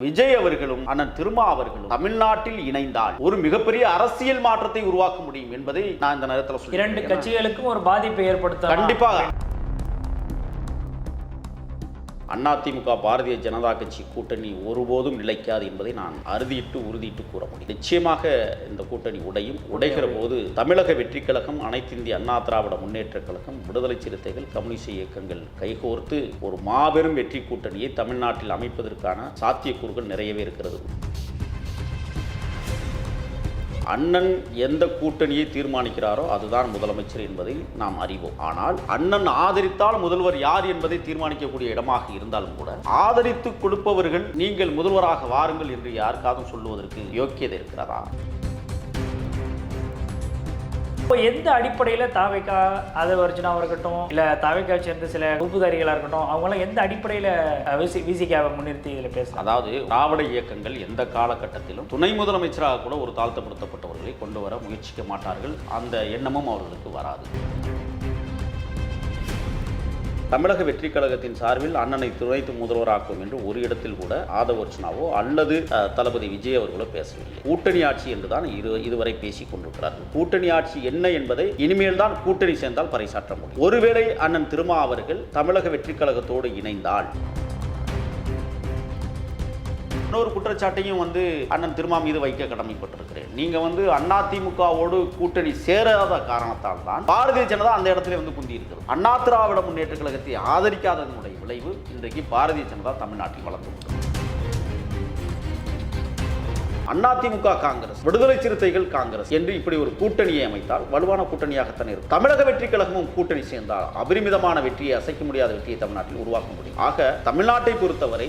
விஜய் அவர்களும் அண்ணன் திருமா அவர்களும் தமிழ்நாட்டில் இணைந்தால் ஒரு மிகப்பெரிய அரசியல் மாற்றத்தை உருவாக்க முடியும் என்பதை நான் இந்த நேரத்தில். இரண்டு கட்சிகளுக்கும் ஒரு பாதிப்பை ஏற்படுத்த கண்டிப்பாக அதிமுக பாரதிய ஜனதா கட்சி கூட்டணி ஒருபோதும் நிலைக்காது என்பதை நான் அறுதியிட்டு உறுதியிட்டு கூற முடியும். நிச்சயமாக இந்த கூட்டணி உடையும். உடைகிற போது தமிழக வெற்றி கழகம் அனைத்து இந்திய அண்ணா திராவிட முன்னேற்ற கழகம் விடுதலை சிறுத்தைகள் கம்யூனிஸ்ட் இயக்கங்கள் கைகோர்த்து ஒரு மாபெரும் வெற்றி கூட்டணியை தமிழ்நாட்டில் அமைப்பதற்கான சாத்தியக்கூறுகள் நிறையவே இருக்கிறது. அண்ணன் எந்த கூட்டணியை தீர்மானிக்கிறாரோ அதுதான் முதலமைச்சர் என்பதை நாம் அறிவோம். ஆனால் அண்ணன் ஆதரித்தால் முதல்வர் யார் என்பதை தீர்மானிக்கக்கூடிய இடமாக இருந்தாலும் கூட ஆதரித்து கொடுப்பவர்கள் நீங்கள் முதல்வராக வாருங்கள் என்று யாருக்காவது சொல்லுவதற்கு யோக்கியதை இருக்கிறதா? இப்போ எந்த அடிப்படையில் தாவைக்கா அதை அர்ஜுனாவாக இருக்கட்டும் இல்லை தாவைக்கா சேர்ந்த சில உப்புதாரிகளாக இருக்கட்டும் அவங்களாம் எந்த அடிப்படையில் விசி விசிகாவை முன்னிறுத்தி இதில் பேசுகிறாங்க அதாவது திராவிட இயக்கங்கள் எந்த காலகட்டத்திலும் துணை முதலமைச்சராக கூட ஒரு தாழ்த்தப்படுத்தப்பட்டவர்களை கொண்டு வர முயற்சிக்க மாட்டார்கள். அந்த எண்ணமும் அவர்களுக்கு வராது. தமிழக வெற்றி கழகத்தின் சார்பில் அண்ணனை துணை முதல்வராக்கும் என்று ஒரு இடத்தில் கூட ஆதவர்ச்சனாவோ அல்லது தளபதி விஜய் அவர்களோ பேசவில்லை. கூட்டணி ஆட்சி என்றுதான் இரு இதுவரை பேசிக் கொண்டிருக்கிறார்கள். கூட்டணி ஆட்சி என்ன என்பதை இனிமேல் தான் கூட்டணி சேர்ந்தால் பறைசாற்ற முடியும். ஒருவேளை அண்ணன் திருமா அவர்கள் தமிழக வெற்றி கழகத்தோடு இணைந்தால். இன்னொரு குற்றச்சாட்டையும் வந்து அண்ணன் திருமா மீது வைக்க கடமைப்பட்டிருக்கு நீங்க வந்து அதிமுகவோடு கூட்டணி சேராத காரணத்தால் தான் பாரதிய ஜனதா அந்த இடத்துல வந்து குந்தி இருக்கிறது அண்ணா திராவிட முன்னேற்ற கழகத்தை ஆதரிக்காததனுடைய விளைவு இன்றைக்கு பாரதிய ஜனதா தமிழ்நாட்டில் வளர்ந்து அதிமுக காங்கிரஸ் விடுதலை சிறுத்தைகள் காங்கிரஸ் என்று இப்படி ஒரு கூட்டணியை அமைத்தால் வலுவான கூட்டணியாகத்தான் இருக்கும். தமிழக வெற்றி கழகமும் கூட்டணி சேர்ந்தால் அபரிமிதமான வெற்றியை அசைக்க முடியாத வெற்றியை தமிழ்நாட்டில் உருவாக்க முடியும். ஆக தமிழ்நாட்டை பொறுத்தவரை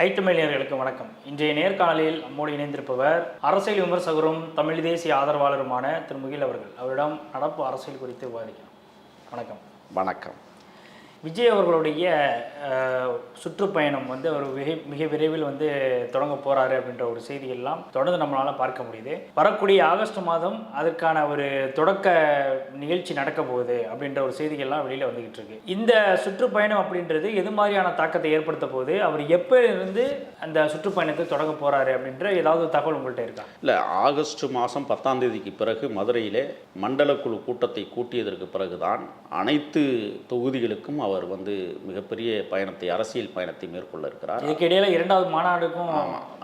ஐட்டமேலியர்களுக்கு வணக்கம். இன்றைய நேர்காணலில் நம்மோடு இணைந்திருப்பவர் அரசியல் விமர்சகரும் தமிழ் தேசிய ஆதரவாளருமான திரு முகில் அவர்கள். அவரிடம் நடப்பு அரசியல் குறித்து விவாதிக்கலாம். வணக்கம். வணக்கம். விஜய் அவர்களுடைய சுற்றுப்பயணம் வந்து அவர் மிக மிக விரைவில் வந்து தொடங்க போறாரு அப்படின்ற ஒரு செய்தி எல்லாம் தொடர்ந்து நம்மளால பார்க்க முடியுது. வரக்கூடிய ஆகஸ்ட் மாதம் அதற்கான ஒரு தொடக்க நிகழ்ச்சி நடக்க போகுது அப்படின்ற ஒரு செய்திகள்லாம் வெளியில வந்துகிட்டு இருக்கு. இந்த சுற்றுப்பயணம் அப்படின்றது எது மாதிரியான தாக்கத்தை ஏற்படுத்த போகுது? அவர் எப்ப இருந்து அந்த சுற்றுப்பயணத்தை தொடங்க போறாரு அப்படின்ற ஏதாவது தகவல் உங்கள்கிட்ட இருக்கா? இல்லை ஆகஸ்ட் மாதம் பத்தாம் தேதிக்கு பிறகு மதுரையிலே மண்டல குழு கூட்டத்தை கூட்டியதற்கு பிறகுதான் அனைத்து தொகுதிகளுக்கும் அவர் வந்து மிகப்பெரிய பயணத்தை அரசியல் பயணத்தை மேற்கொள்ள இருக்கிறார் இதுக்கு இடையில இரண்டாவது மாநாடுக்கும்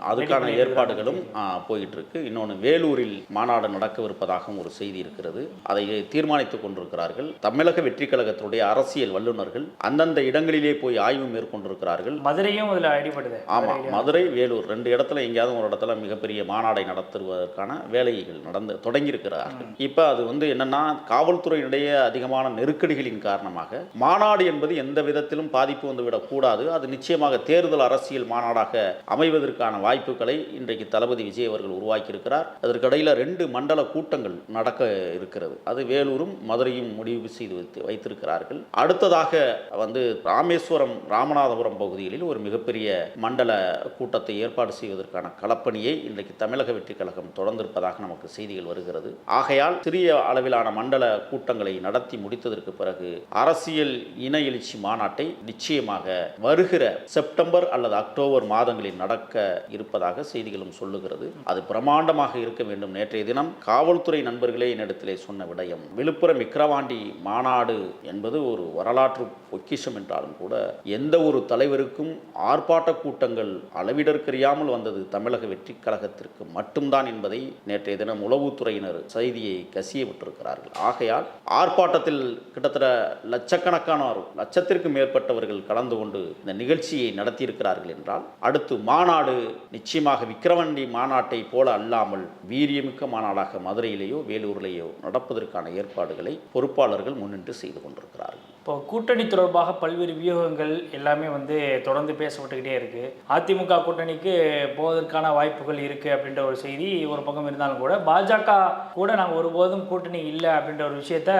அதுக்கான ஏற்பாடுகளும் போயிட்டு இருக்கு இன்னொன்று வேலூரில் மாநாடு நடக்கவிருப்பதாகவும் ஒரு செய்தி இருக்கிறது. அதை தீர்மானித்துக் கொண்டிருக்கிறார்கள். தமிழக வெற்றி கழகத்துடைய அரசியல் வல்லுநர்கள் அந்தந்த இடங்களிலே போய் ஆய்வு மேற்கொண்டிருக்கிறார்கள். மதுரையும் இதுல அடிபடுது ஆமாம் மதுரை வேலூர் ரெண்டு இடத்துல எங்கேயாவது ஒரு இடத்துல மிகப்பெரிய மாநாடை நடத்துவதற்கான வேலைகள் நடந்து தொடங்கியிருக்கிறார்கள். இப்போ அது வந்து என்னன்னா காவல்துறையினுடைய அதிகமான நெருக்கடிகளின் காரணமாக மாநாடு என்பது எந்த விதத்திலும் பாதிப்பு வந்துவிடக்கூடாது அது நிச்சயமாக தேர்தல் அரசியல் மாநாடாக அமைவதற்கான வாய்ப்புகளை இன்றைக்கு தளபதி விஜய் அவர்கள் உருவாக்கியிருக்கிறார். அதற்கிடையில் ரெண்டு மண்டல கூட்டங்கள் நடக்க இருக்கிறது. அது வேலூரும் மதுரையும் முடிவு செய்து வைத்து வைத்திருக்கிறார்கள். அடுத்ததாக வந்து ராமேஸ்வரம் ராமநாதபுரம் பகுதிகளில் ஒரு மிகப்பெரிய மண்டல கூட்டத்தை ஏற்பாடு செய்வதற்கான களப்பணியை இன்றைக்கு தமிழக வெற்றி கழகம் தொடர்ந்திருப்பதாக நமக்கு செய்திகள் வருகிறது. ஆகையால் சிறிய அளவிலான மண்டல கூட்டங்களை நடத்தி முடித்ததற்கு பிறகு அரசியல் இன எழுச்சி மாநாட்டை நிச்சயமாக வருகிற செப்டம்பர் அல்லது அக்டோபர் மாதங்களில் நடக்க இருப்பதாக செய்திகளும் சொல்லுகிறது. அது பிரமாண்டமாக இருக்க வேண்டும். நேற்றைய தினம் காவல்துறை நண்பர்களே என்னிடத்திலே சொன்ன விடயம் விழுப்புரம் விக்கிரவாண்டி மாநாடு என்பது ஒரு வரலாற்று பொக்கிஷம் என்றாலும் கூட எந்த ஒரு தலைவருக்கும் ஆர்ப்பாட்ட கூட்டங்கள் அளவிடற்கறியாமல் வந்தது தமிழக வெற்றி கழகத்திற்கு மட்டும்தான் என்பதை நேற்றைய தினம் உளவுத்துறையினர் செய்தியை கசிய விட்டிருக்கிறார்கள் ஆகையால் ஆர்ப்பாட்டத்தில் கிட்டத்தட்ட லட்சக்கணக்கானோர் லட்சத்திற்கும் மேற்பட்டவர்கள் கலந்து கொண்டு இந்த நிகழ்ச்சியை நடத்தியிருக்கிறார்கள் என்றால் அடுத்து மாநாடு நிச்சயமாக விக்கிரவண்டி மாநாட்டை போல அல்லாமல் வீரியமிக்க மாநாடாக மதுரையிலேயோ வேலூரிலேயோ நடப்பதற்கான ஏற்பாடுகளை பொறுப்பாளர்கள் முன்னின்று செய்து கொண்டிருக்கிறார்கள். இப்போ கூட்டணி தொடர்பாக பல்வேறு வியூகங்கள் எல்லாமே வந்து தொடர்ந்து பேசப்பட்டுக்கிட்டே இருக்கு. அதிமுக கூட்டணிக்கு போவதற்கான வாய்ப்புகள் இருக்கு அப்படின்ற ஒரு செய்தி ஒரு பக்கம் இருந்தாலும் கூட பாஜக கூட நாங்கள் ஒருபோதும் கூட்டணி இல்லை அப்படின்ற ஒரு விஷயத்த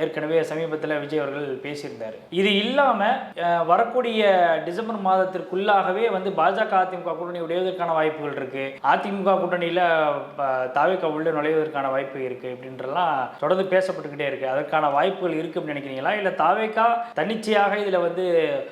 ஏற்கனவே சமீபத்தில் விஜய் அவர்கள் பேசியிருந்தார். இது இல்லாமல் வரக்கூடிய டிசம்பர் மாதத்திற்குள்ளாகவே வந்து பாஜக அதிமுக கூட்டணி உடையதற்கான வாய்ப்புகள் இருக்கு. அதிமுக கூட்டணியில் தாவேக்கா உள்ள நுழைவதற்கான வாய்ப்பு இருக்கு அப்படின்றலாம் தொடர்ந்து பேசப்பட்டுக்கிட்டே இருக்கு. அதற்கான வாய்ப்புகள் இருக்கு அப்படின்னு நினைக்கிறீங்களா? இல்லை தன்னிச்சையாக இதில் வந்து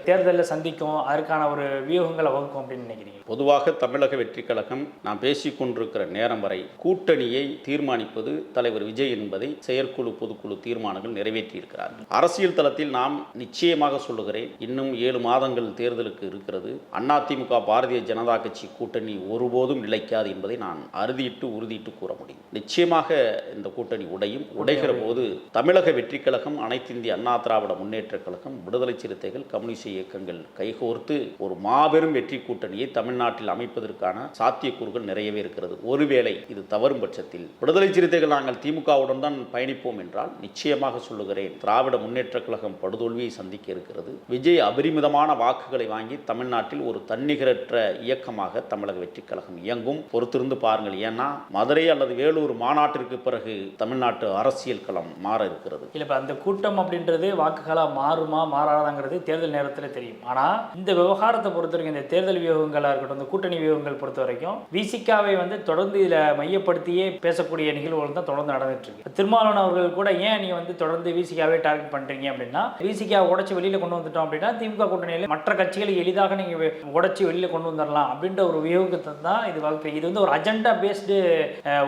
தேர்தலில் சந்திக்கும் அதற்கான ஒரு வியூகங்களை வகுக்கும் அப்படின்னு நினைக்கிறீங்க? பொதுவாக தமிழக வெற்றி கழகம் நாம் பேசிக்கொண்டிருக்கிற நேரம் வரை கூட்டணியை தீர்மானிப்பது தலைவர் விஜய் என்பதை செயற்குழு பொதுக்குழு தீர்மானங்கள் நிறைவேற்றியிருக்கிறார்கள். அரசியல் தளத்தில் நாம் நிச்சயமாக சொல்லுகிறேன் இன்னும் ஏழு மாதங்கள் தேர்தலுக்கு இருக்கிறது. அதிமுக பாரதிய ஜனதா கட்சி கூட்டணி ஒருபோதும் நிலைக்காது என்பதை நான் அறுதியிட்டு உறுதியிட்டு கூற முடியும். நிச்சயமாக இந்த கூட்டணி உடையும். உடைகிற போது தமிழக வெற்றி கழகம் அனைத்து இந்திய அண்ணா திராவிட முன்னேற்ற கழகம் விடுதலை சிறுத்தைகள் கம்யூனிஸ்ட் இயக்கங்கள் கைகோர்த்து ஒரு மாபெரும் வெற்றி கூட்டணியை தமிழ்நாட்டில் அமைப்பதற்கான சாத்தியக்கூறுகள் நிறையவே இருக்கிறது. ஒருவேளை இது தவறும் பட்சத்தில் விடுதலை சிறுத்தைகள் நாங்கள் திமுகவுடன் தான் பயணிப்போம் என்றால் நிச்சயமாக சொல்லுகிறேன். திராவிட முன்னேற்ற கழகம் படுதோல்வியை சந்திக்க இருக்கிறது. விஜய் அபரிமிதமான வாக்குகளை வாங்கி தமிழ்நாட்டில் ஒரு தன்னிகரற்ற இயக்கமாக தமிழக வெற்றி கழகம் இயங்கும். பொறுத்திருந்து பாருங்கள். ஏன்னா மதுரை அல்லது வேலூர் மாநாட்டிற்கு பிறகு தமிழ்நாட்டு அரசியல் களம் மாற இருக்கிறது. இல்லை இப்போ அந்த கூட்டம் அப்படின்றது வாக்குகளாக மாறுமா மாறாதாங்கிறது தேர்தல் நேரத்தில் தெரியும். ஆனால் இந்த விவகாரத்தை பொறுத்த வரைக்கும் இந்த தேர்தல் வியூகங்களாக இருக்கட்டும் இந்த கூட்டணி வியூகங்கள் பொறுத்த வரைக்கும் விசிகாவை வந்து தொடர்ந்து இதில் மையப்படுத்தியே பேசக்கூடிய நிகழ்வுகள் தான் தொடர்ந்து நடந்துட்டு இருக்கு திருமாவளவன் அவர்கள் கூட ஏன் நீங்கள் வந்து தொடர்ந்து விசிகாவே டார்கெட் பண்ணுறீங்க அப்படின்னா விசிகா உடச்சி வெளியில் கொண்டு வந்துட்டோம் அப்படின்னா திமுக கூட்டணியில் மற்ற கட்சிகளை எளிதாக நீங்கள் உடச்சி வெளியில் கொண்டு வந்துடலாம் அப்படின்ற ஒரு வியூகத்தை தான் இது வகுப்பு இது வந்து ஒரு அஜெண்டா பேஸ்டு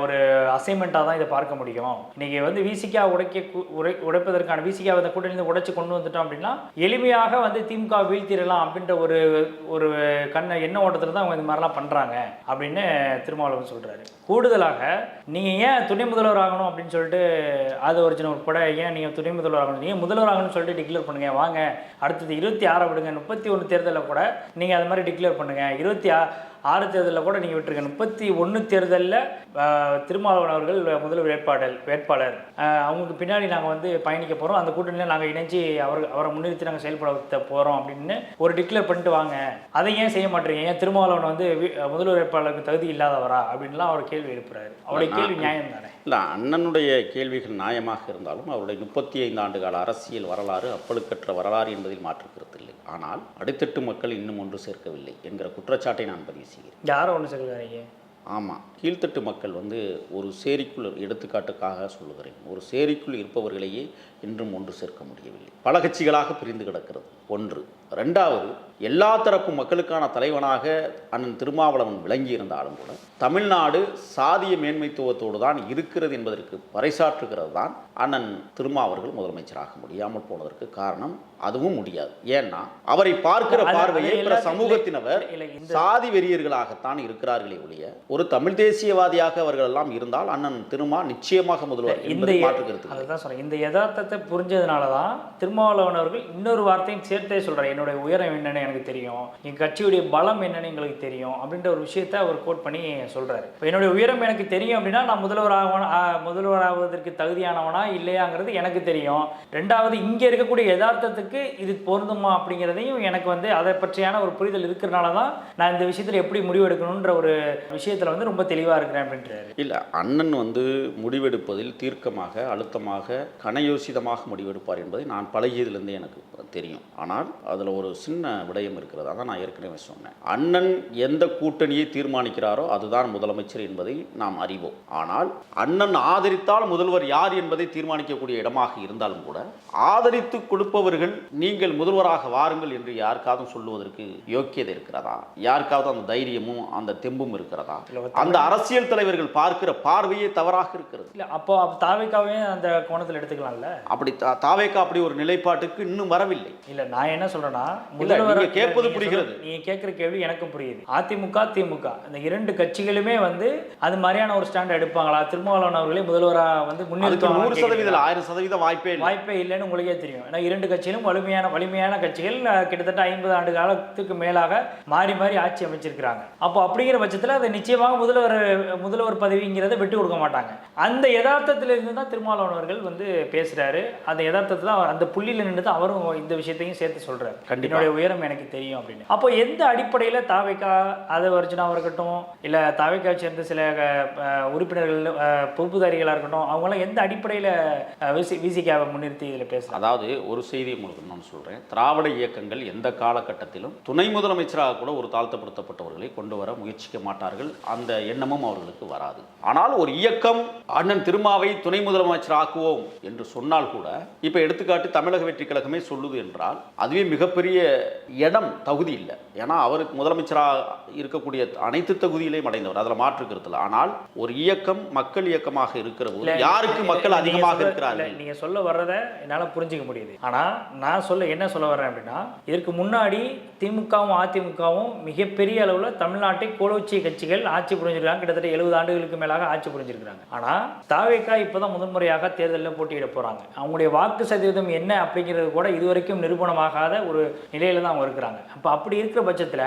ஒரு அசைன்மெண்ட்டாக தான் இதை பார்க்க முடியும். நீங்க வந்து விசிகா உடைக்க உடை உடைப்பதற்கான விசிகா அந்த கூட்டணியில் உடைச்சு கொண்டு வந்துட்டோம் அப்படின்னா எளிமையாக வந்து திமுக வீழ்த்திடலாம் அப்படின்ற ஒரு ஒரு கண்ண எண்ண ஓட்டத்தில் தான் அவங்க இந்த மாதிரிலாம் பண்ணுறாங்க அப்படின்னு திருமாவளவன் சொல்கிறாரு கூடுதலாக நீங்கள் ஏன் துணை முதல்வர் ஆகணும் அப்படின்னு சொல்லிட்டு அது ஒரிஜினல் உட்பட ஏன் நீங்கள் துணை முதல்வர் ஆகணும்? நீங்கள் முதல்வர் ஆகணும்னு சொல்லிட்டு டிக்ளேர் பண்ணுங்க வாங்க. அடுத்தது இருபத்தி ஆறை விடுங்க முப்பத்தி ஒன்று தேர்தலில் கூட நீங்கள் அது மாதிரி டிக்ளேர் பண்ணுங்கள் இருபத்தி ஆ ஆறு தேர்தலில் கூட நீங்கள் விட்டுருங்க. முப்பத்தி ஒன்று தேர்தலில் திருமாவளவன் அவர்கள் முதல்வர் வேட்பாளர் வேட்பாளர். அவங்களுக்கு பின்னாடி நாங்கள் வந்து பயணிக்க போகிறோம் அந்த கூட்டணியில் நாங்கள் இணைஞ்சு அவர் அவரை முன்னிறுத்தி நாங்கள் செயல்படுத்த போகிறோம் அப்படின்னு ஒரு டிக்ளேர் பண்ணிட்டு வாங்க. அதை ஏன் செய்ய மாட்டீங்க? ஏன் திருமாவளவன் வந்து முதல்வர் வேட்பாளருக்கு தகுதி இல்லாதவரா அப்படின்லாம் அவர் கேள்வி எழுப்புறாரு. அவருடைய கேள்வி நியாயம் தானே? இல்லை அண்ணனுடைய கேள்விகள் நியாயமாக இருந்தாலும் அவருடைய முப்பத்தி ஐந்து ஆண்டு கால அரசியல் வரலாறு அப்பழுக்கற்ற வரலாறு என்பதில் மாற்றுக்கிறது இல்லை. ஆனால் அடித்தட்டு மக்கள் இன்னும் ஒன்று சேர்க்கவில்லை என்கிற குற்றச்சாட்டை நான் பதிவு செய்கிறேன். யாரும் ஒன்று சொல்லுவாங்க ஆமாம் கீழ்த்தட்டு மக்கள் வந்து ஒரு சேரிக்குள் எடுத்துக்காட்டுக்காக சொல்லுகிறேன். ஒரு சேரிக்குள் இருப்பவர்களையே இன்றும் ஒன்று சேர்க்க முடியவில்லை. பல கட்சிகளாக பிரிந்து கிடக்கிறது. ஒன்று. ரெண்டாவது எல்லா தரப்பு மக்களுக்கான தலைவனாக அண்ணன் திருமாவளவன் விளங்கி இருந்தாலும் கூட தமிழ்நாடு சாதிய மேன்மைத்துவத்தோடு தான் இருக்கிறது என்பதற்கு பறைசாற்றுகிறது தான் அண்ணன் திருமா அவர்கள் முதலமைச்சராக முடியாமல் போனதற்கு காரணம் அதுவும் முடியாது. ஏன்னா அவரை பார்க்கிற பார்வையை இந்த சாதி வெறியர்களாகத்தான் இருக்கிறார்களே ஒழிய ஒரு தமிழ் தேசியவாதியாக அவர்கள் எல்லாம் இருந்தால் அண்ணன் திருமா நிச்சயமாக முதல்வர் இந்த சொல்கிறேன் இந்த யதார்த்தத்தை புரிஞ்சதுனால தான் திருமாவளவன் அவர்கள் இன்னொரு வார்த்தையும் சேர்த்தே சொல்கிறார் என்னுடைய உயரம் என்னன்னு எனக்கு தெரியும். என் கட்சியுடைய பலம் என்னன்னு எங்களுக்கு தெரியும் அப்படின்ற ஒரு விஷயத்தை அவர் கோட் பண்ணி சொல்கிறாரு இப்போ என்னுடைய உயரம் எனக்கு தெரியும் அப்படின்னா நான் முதல்வர் ஆகணும் முதல்வர் ஆகுவதற்கு தகுதியானவனா இல்லையாங்கிறது எனக்கு தெரியும். ரெண்டாவது இங்கே இருக்கக்கூடிய யதார்த்தத்துக்கு இது பொருந்துமா அப்படிங்கிறதையும் எனக்கு வந்து அதை பற்றியான ஒரு புரிதல் இருக்கிறனால தான் நான் இந்த விஷயத்தில் எப்படி முடிவெடுக்கணுன்ற ஒரு விஷயத்தில் வந்து ரொம்ப தெளிவாக இருக்கிறேன் அப்படின்றாரு. இல்லை அண்ணன் வந்து முடிவெடுப்பதில் தீர்க்கமாக அழுத்தமாக கனயோசிதமாக முடிவெடுப்பார் என்பதை நான் பழகியதிலிருந்தே எனக்கு தெரியும். ஆனால் அதில் ஒரு சின்ன விடயம் இருக்கிறது. அதான் நான் ஏற்கனவே சொன்னேன். அண்ணன் எந்த கூட்டணியை தீர்மானிக்கிறாரோ அதுதான் முதலமைச்சர் என்பதை நாம் அறிவோம். ஆனால் அண்ணன் ஆதரித்தால் முதல்வர் யார் என்பதை தீர்மானிக்கக்கூடிய இடமாக இருந்தாலும் கூட ஆதரித்து கொடுப்பவர்கள் நீங்கள் முதல்வராக வாருங்கள் என்று யாருக்காவது சொல்லுவதற்கு யோக்கியதை இருக்கிறதா? யாருக்காவது அந்த தைரியமும் அந்த தெம்பும் இருக்கிறதா? அந்த அரசியல் தலைவர்கள் பார்க்கிற பார்வையே தவறாக இருக்கிறது. இல்லை அப்போ தாவைக்காவே அந்த கோணத்தில் எடுத்துக்கலாம்ல? அப்படி தாவேக்கா அப்படி ஒரு நிலைப்பாட்டுக்கு இன்னும் வரவில்லை. இல்ல நான் என்ன சொல்றேன்னா நீங்க கேட்பது புரிகிறது. நீங்க கேட்கிற கேள்வி எனக்கும் புரியுது. அதிமுக திமுக இந்த இரண்டு கட்சிகளுமே வந்து அது மாதிரியான ஒரு ஸ்டாண்ட் எடுப்பாங்களா? திருமாவளவன் அவர்களே முதல்வரா வந்து முன்னிறுத்துவாங்களான்னு நூறு சதவீதம்? ஆயிரம் சதவீதம் வாய்ப்பே வாய்ப்பே இல்லைன்னு உங்களுக்கே தெரியும். ஏன்னா இரண்டு கட்சிகளும் வலிமையான வலிமையான கட்சிகள் கிட்டத்தட்ட ஐம்பது ஆண்டு காலத்துக்கு மேலாக மாறி மாறி ஆட்சி அமைச்சிருக்கிறாங்க. அப்போ அப்படிங்கிற பட்சத்தில் அதை நிச்சயமாக முதல்வர் முதல்வர் பதவிங்கிறத விட்டு கொடுக்க மாட்டாங்க. அந்த யதார்த்தத்தில் இருந்து தான் திருமாவளவன் அவர்கள் வந்து பேசுறாரு. அந்த யதார்த்தத்தை தான் அவர் அந்த புள்ளியில் நின்று தான் அவரும் இந்த விஷயத்தையும் சேர்த்து சொல்றாரு. கண்டிப்பா. என்னுடைய உயரம் எனக்கு தெரியும் அப்படின்னு. அப்போ எந்த அடிப்படையில் தாவைக்கா அது அர்ஜுனாவாக இருக்கட்டும் இல்லை தாவைக்காவை சேர்ந்த சில உறுப்பினர்கள் பொறுப்புதாரிகளாக இருக்கட்டும் அவங்களாம் எந்த அடிப்படையில் விசி விசிகாவை முன்னிறுத்தி இதில் பேசுகிறாங்க அதாவது ஒரு செய்தி உங்களுக்கு நான் சொல்றேன். திராவிட இயக்கங்கள் எந்த காலகட்டத்திலும் துணை முதலமைச்சராக கூட ஒரு தாழ்த்தப்படுத்தப்பட்டவர்களை கொண்டு வர முயற்சிக்க மாட்டார்கள். அந்த எண்ணமும் அவர்களுக்கு வராது. ஆனால் ஒரு இயக்கம் அண்ணன் திருமாவை துணை முதலமைச்சர் ஆக்குவோம் என்று சொன்னால் கூட இப்ப எடுத்துக்காட்டு தமிழக வெற்றி கழகமே சொல்லுது என்றால் அதுவே மிகப்பெரிய இடம் தகுதி இல்லை. ஏன்னா அவருக்கு முதலமைச்சராக இருக்கக்கூடிய அனைத்து தகுதியிலையும் அடைந்தவர். அதில் மாற்று கருத்தில் ஆனால் ஒரு இயக்கம் மக்கள் இயக்கமாக இருக்கிற போது யாருக்கு மக்கள் அதிகமாக இருக்கிறார்கள்? இல்ல, நீங்க சொல்ல வர்றதை என்னால புரிஞ்சுக்க முடியுது. ஆனா நான் சொல்ல என்ன சொல்ல வர்றேன் அப்படின்னா இதற்கு முன்னாடி திமுகவும் அதிமுகவும் மிகப்பெரிய அளவுல தமிழ்நாட்டை கோலோச்சிய கட்சிகள் ஆட்சி புரிஞ்சிருக்காங்க கிட்டத்தட்ட எழுபது ஆண்டுகளுக்கு மேலாக ஆட்சி புரிஞ்சிருக்கிறாங்க. ஆனா தாவேக்கா இப்பதான் முதன்முறையாக தேர்தலில் போட்டியிட போறாங்க. அவங்களுடைய வாக்கு சதவீதம் என்ன அப்படிங்கிறது கூட இதுவரைக்கும் நிரூபணமாகாத ஒரு நிலையில தான் அவங்க இருக்கிறாங்க. அப்போ அப்படி இருக்கிற பட்சத்துல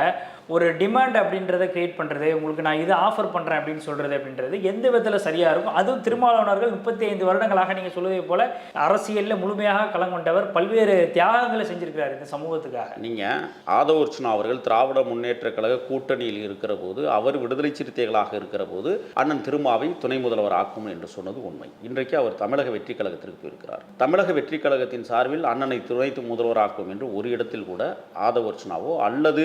ஒரு டிமாண்ட் அப்படின்றத கிரியேட் பண்ணுறது உங்களுக்கு நான் இதை ஆஃபர் பண்ணுறேன் அப்படின்னு சொல்கிறது அப்படின்றது எந்த விதத்தில் சரியாக இருக்கும் அதுவும் திருமாவளவர்கள் முப்பத்தி ஐந்து வருடங்களாக நீங்கள் சொல்வதை போல் அரசியலில் முழுமையாக கலங்கொண்டவர் பல்வேறு தியாகங்களை செஞ்சுருக்கிறார் இந்த சமூகத்துக்காக. நீங்கள் ஆதவ அவர்கள் திராவிட முன்னேற்ற கழக கூட்டணியில் இருக்கிற போது அவர் விடுதலை சிறுத்தைகளாக இருக்கிற போது அண்ணன் திருமாவை துணை முதல்வர் ஆக்கும் என்று சொன்னது உண்மை. இன்றைக்கு அவர் தமிழக வெற்றி கழகத்திற்கு போயிருக்கிறார். தமிழக வெற்றி கழகத்தின் சார்பில் அண்ணனை துணை முதல்வராக்கும் என்று ஒரு இடத்தில் கூட ஆதவ அல்லது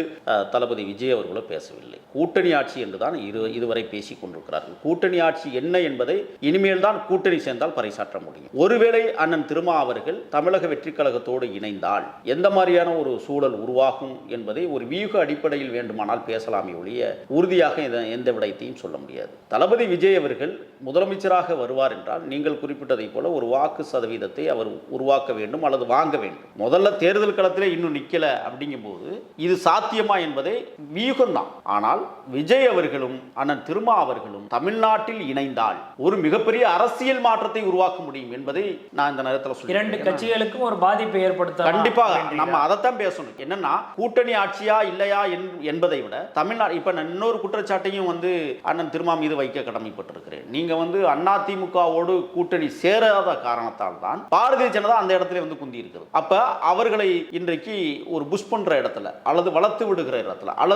தளபதி விஜய் அவர்களோ பேசவில்லை. கூட்டணி ஆட்சி என்றுதான் இரு இதுவரை பேசிக் கொண்டிருக்கிறார்கள். கூட்டணி ஆட்சி என்ன என்பதை இனிமேல் தான் கூட்டணி சேர்ந்தால் பறைசாற்ற முடியும். ஒருவேளை அண்ணன் திருமா அவர்கள் தமிழக வெற்றி கழகத்தோடு இணைந்தால் எந்த மாதிரியான ஒரு சூழல் உருவாகும் என்பதை ஒரு வியூக அடிப்படையில் வேண்டுமானால் பேசலாமே ஒழிய உறுதியாக எந்த விடயத்தையும் சொல்ல முடியாது. தளபதி விஜய் அவர்கள் முதலமைச்சராக வருவார் என்றால் நீங்கள் குறிப்பிட்டதைப் போல ஒரு வாக்கு சதவீதத்தை அவர் உருவாக்க வேண்டும் அல்லது வாங்க வேண்டும். முதல்ல தேர்தல் களத்திலே இன்னும் நிக்கல அப்படிங்கும்போது இது சாத்தியமா என்பதை வியூகம்தான் ஆனால் விஜய் அவர்களும் அண்ணன் திருமா அவர்களும் தமிழ்நாட்டில் இணைந்தால் ஒரு மிகப்பெரிய அரசியல் மாற்றத்தை உருவாக்க முடியும் என்பதை நான் இந்த நேரத்தில் இரண்டு கட்சிகளுக்கும் ஒரு பாதிப்பை ஏற்படுத்த கண்டிப்பாக நம்ம அதைத்தான் பேசணும். என்னன்னா கூட்டணி ஆட்சியா இல்லையா என்- என்பதை விட தமிழ்நாடு இப்ப நான் இன்னொரு குற்றச்சாட்டையும் வந்து அண்ணன் திருமா மீது வைக்க கடமைப்பட்டிருக்கிறேன். நீங்க வந்து அதிமுகவோடு கூட்டணி சேராத காரணத்தால் தான் பாரதிய ஜனதா அந்த இடத்துல வந்து குந்தி இருக்குது அப்ப அவர்களை இன்றைக்கு ஒரு புஷ் பண்ற இடத்துல அல்லது வளர்த்து விடுகிற இடத்துல அல்லது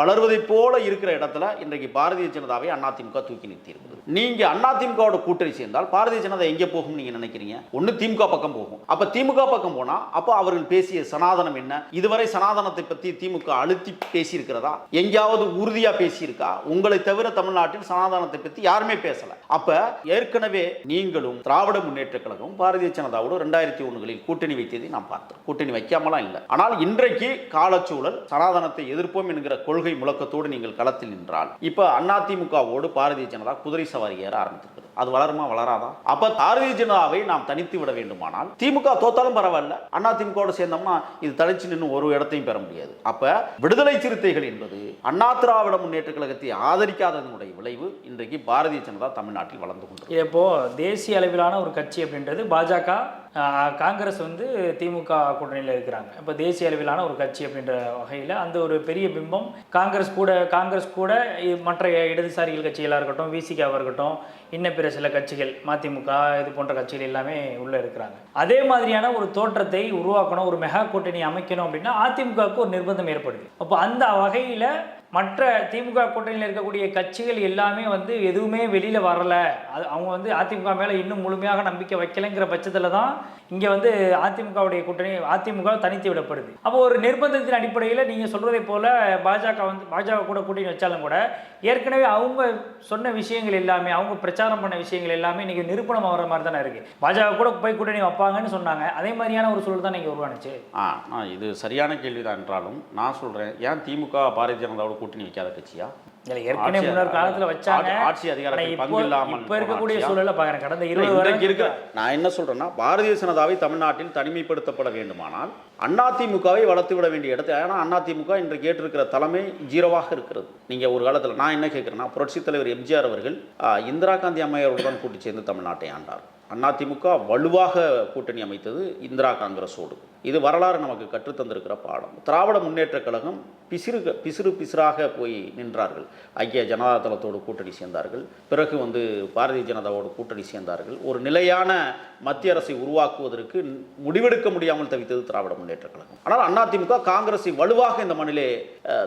வளர்வதை போல இருக்கிற இடத்துல இன்றைக்கு பாரதிய ஜனதாவை அதிமுக தூக்கி நிறுத்தி இருக்குது நீங்க அதிமுகவோட கூட்டணி சேர்ந்தால் பாரதிய ஜனதா எங்கே போகும் நீங்க நினைக்கிறீங்க? ஒன்று திமுக பக்கம் போகும். அப்ப திமுக பக்கம் போனா அப்போ அவர்கள் பேசிய சனாதனம் என்ன? இதுவரை சனாதனத்தை பத்தி திமுக அழுத்தி பேசியிருக்கிறதா? எங்கேயாவது உறுதியா பேசியிருக்கா? உங்களை தவிர தமிழ்நாட்டில் சனாதனத்தை பத்தி யாருமே பேசல. அப்ப ஏற்கனவே நீங்களும் திராவிட முன்னேற்ற கழகம் பாரதிய ஜனதாவோட ரெண்டாயிரத்தி ஒண்ணுகளில் கூட்டணி வைத்ததை நாம் பார்த்தோம். கூட்டணி வைக்காமலாம் இல்லை. ஆனால் இன்றைக்கு காலச்சூழல் சனாதனத்தை எதிர்ப்போம் என்கிற கொள்கை முழக்கத்தோடு நீங்கள் களத்தில் நின்றால் இப்ப அதிமுகவோடு பாரதிய ஜனதா குதிரை சவாரி ஏற ஆரம்பித்திருக்கிறது அது வளருமா வளராதா? அப்ப பாரதிய ஜனதாவை நாம் தனித்து விட வேண்டுமானால் திமுக தோத்தாலும் பரவாயில்ல அண்ணா சேர்ந்தோம்னா இது தனிச்சு நின்று ஒரு இடத்தையும் பெற முடியாது. அப்ப விடுதலை சிறுத்தைகள் என்பது அண்ணா திராவிட முன்னேற்ற கழகத்தை ஆதரிக்காததனுடைய விளைவு இன்றைக்கு பாரதிய ஜனதா தமிழ்நாட்டில் வளர்ந்து கொண்டு இப்போ தேசிய அளவிலான ஒரு கட்சி அப்படின்றது பாஜக காங்கிரஸ் வந்து திமுக கூட்டணியில் இருக்கிறாங்க. இப்போ தேசிய அளவிலான ஒரு கட்சி அப்படின்ற வகையில் அந்த ஒரு பெரிய பிம்பம் காங்கிரஸ் கூட காங்கிரஸ் கூட மற்ற இடதுசாரிகள் கட்சிகளாக இருக்கட்டும் விசிகாவாக இருக்கட்டும் இன்னும் பிற சில கட்சிகள் மதிமுக இது போன்ற கட்சிகள் எல்லாமே உள்ளே இருக்கிறாங்க. அதே மாதிரியான ஒரு தோற்றத்தை உருவாக்கணும் ஒரு மெகா கூட்டணி அமைக்கணும் அப்படின்னா அதிமுகவுக்கு ஒரு நிர்பந்தம் ஏற்படுது. அப்போ அந்த வகையில் மற்ற திமுக கூட்டணியில் இருக்கக்கூடிய கட்சிகள் எல்லாமே வந்து எதுவுமே வெளியில் வரலை. அது அவங்க வந்து அதிமுக மேலே இன்னும் முழுமையாக நம்பிக்கை வைக்கலைங்கிற பட்சத்தில் தான் இங்கே வந்து அதிமுகவுடைய கூட்டணி அதிமுக தனித்து விடப்படுது. அப்போ ஒரு நிர்பந்தத்தின் அடிப்படையில் நீங்கள் சொல்கிறதை போல் பாஜக வந்து பாஜக கூட கூட்டணி வச்சாலும் கூட ஏற்கனவே அவங்க சொன்ன விஷயங்கள் எல்லாமே அவங்க பிரச்சாரம் பண்ண விஷயங்கள் எல்லாமே இன்றைக்கி நிரூபணம் ஆகிற மாதிரி தானே இருக்குது பாஜக கூட போய் கூட்டணி வைப்பாங்கன்னு சொன்னாங்க. அதே மாதிரியான ஒரு சூழல் தான் நீங்கள் உருவானுச்சு. ஆ இது சரியான கேள்விதான் என்றாலும் நான் சொல்கிறேன் ஏன் திமுக பாரதிய ஜனதாவோட கூட்டணி வைக்காத கட்சியா? இல்ல ஏற்கனவே முன்னொரு காலத்துல வச்சாங்க. ஆட்சி- அதிகாரத்தில் பங்கு இல்லாமல் இப்போ இருக்கக்கூடிய கடந்த இருபது இருக்கிற வருடம் நான் என்ன சொல்றேன்னா பாரதிய ஜனதாவை தமிழ்நாட்டில் தனிமைப்படுத்தப்பட வேண்டுமானால் அதிமுகவை வளர்த்து விட வேண்டிய இடத்தை ஏன்னா அதிமுக இன்றைக்கு ஏற்றிருக்கிற தலைமை ஜீரோவாக இருக்கிறது. நீங்க ஒரு காலத்தில் நான் என்ன கேட்கிறேன்னா புரட்சித் தலைவர் எம்ஜிஆர் அவர்கள் இந்திரா காந்தி அம்மையாருடன் கூட்டி சேர்ந்து தமிழ்நாட்டை ஆண்டார். அதிமுக வலுவாக கூட்டணி அமைத்தது இந்திரா காங்கிரஸோடு. இது வரலாறு நமக்கு கற்றுத்தந்திருக்கிற பாடம். திராவிட முன்னேற்றக் கழகம் பிசிறு பிசிறு பிசிறாக போய் நின்றார்கள். ஐக்கிய ஜனதாதளத்தோடு கூட்டணி சேர்ந்தார்கள். பிறகு வந்து பாரதிய ஜனதாவோடு கூட்டணி சேர்ந்தார்கள். ஒரு நிலையான மத்திய அரசை உருவாக்குவதற்கு முடிவெடுக்க முடியாமல் தவித்தது திராவிட முன்னேற்ற கழகம். ஆனால் அதிமுக காங்கிரஸை வலுவாக இந்த மண்ணிலே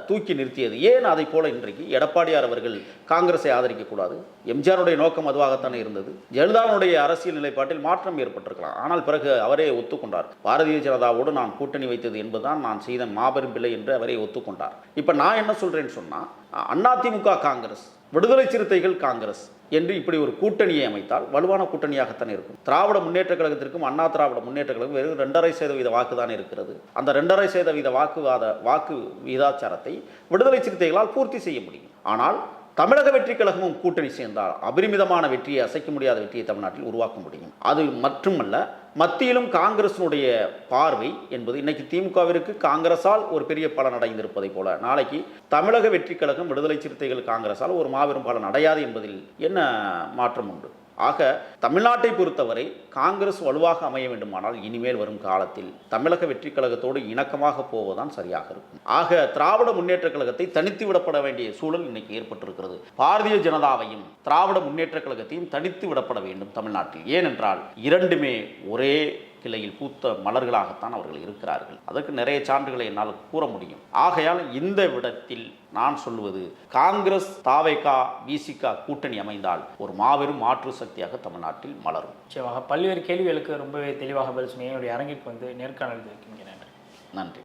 தூக்கி நிறுத்தியது. ஏன் அதை போல இன்றைக்கு? எடப்பாடியார் அவர்கள் காங்கிரஸை ஆதரிக்கக்கூடாது எம்ஜிஆருடைய நோக்கம் அதுவாகத்தானே இருந்தது. ஜெயலலிதாவுடைய அரசியல் நிலைப்பாட்டில் மாற்றம் ஏற்பட்டிருக்கலாம். ஆனால் பிறகு அவரே ஒத்துக்கொண்டார். பாரதிய ஜனதா ஜனதாவோடு நான் கூட்டணி வைத்தது என்பதுதான் நான் செய்த மாபெரும் பிள்ளை என்று அவரை ஒத்துக்கொண்டார். இப்போ நான் என்ன சொல்கிறேன்னு சொன்னா அதிமுக காங்கிரஸ் விடுதலை சிறுத்தைகள் காங்கிரஸ் என்று இப்படி ஒரு கூட்டணியை அமைத்தால் வலுவான கூட்டணியாகத்தான் இருக்கும். திராவிட முன்னேற்ற கழகத்திற்கும் அண்ணா திராவிட முன்னேற்ற கழகம் வெறும் ரெண்டரை சதவீத வாக்கு தான் இருக்கிறது. அந்த ரெண்டரை சதவீத வாக்குவாத வாக்கு விகிதாச்சாரத்தை விடுதலை சிறுத்தைகளால் பூர்த்தி செய்ய முடியும். ஆனால் தமிழக வெற்றி கழகமும் கூட்டணி சேர்ந்தால் அபரிமிதமான வெற்றியை அசைக்க முடியாத வெற்றியை தமிழ்நாட்டில் உருவாக்க முடியும். அது மட்டுமல்ல மத்தியிலும் காங்கிரசினுடைய பார்வை என்பது இன்னைக்கு திமுகவிற்கு காங்கிரஸால் ஒரு பெரிய பலன் அடைந்திருப்பதை போல. நாளைக்கு தமிழக வெற்றி கழகம் விடுதலை சிறுத்தைகள் காங்கிரஸால் ஒரு மாபெரும் பலன் அடையாது என்பதில் என்ன மாற்றம் உண்டு? ஆக தமிழ்நாட்டை பொறுத்தவரை காங்கிரஸ் வலுவாக அமைய வேண்டுமானால் இனிமேல் வரும் காலத்தில் தமிழக வெற்றி கழகத்தோடு இணக்கமாக போவதுதான் சரியாக இருக்கும். ஆக திராவிட முன்னேற்ற கழகத்தை தனித்து விடப்பட வேண்டிய சூழல் இன்னைக்கு ஏற்பட்டிருக்கிறது. பாரதிய ஜனதாவையும் திராவிட முன்னேற்ற கழகத்தையும் தனித்து விடப்பட வேண்டும் தமிழ்நாட்டில். ஏனென்றால் இரண்டுமே ஒரே கிளையில் பூத்த மலர்களாகத்தான் அவர்கள் இருக்கிறார்கள். அதற்கு நிறைய சான்றுகளை என்னால் கூற முடியும். ஆகையால் இந்த விடத்தில் நான் சொல்வது காங்கிரஸ் தாவைக்கா விசிகா கூட்டணி அமைந்தால் ஒரு மாபெரும் மாற்று சக்தியாக தமிழ்நாட்டில் மலரும். நிச்சயமாக. பல்வேறு கேள்விகளுக்கு ரொம்பவே தெளிவாக பதில் சொன்னீங்க. என்னுடைய அரங்கிற்கு வந்து நேர்காணல் இருக்கின்றன நன்றி.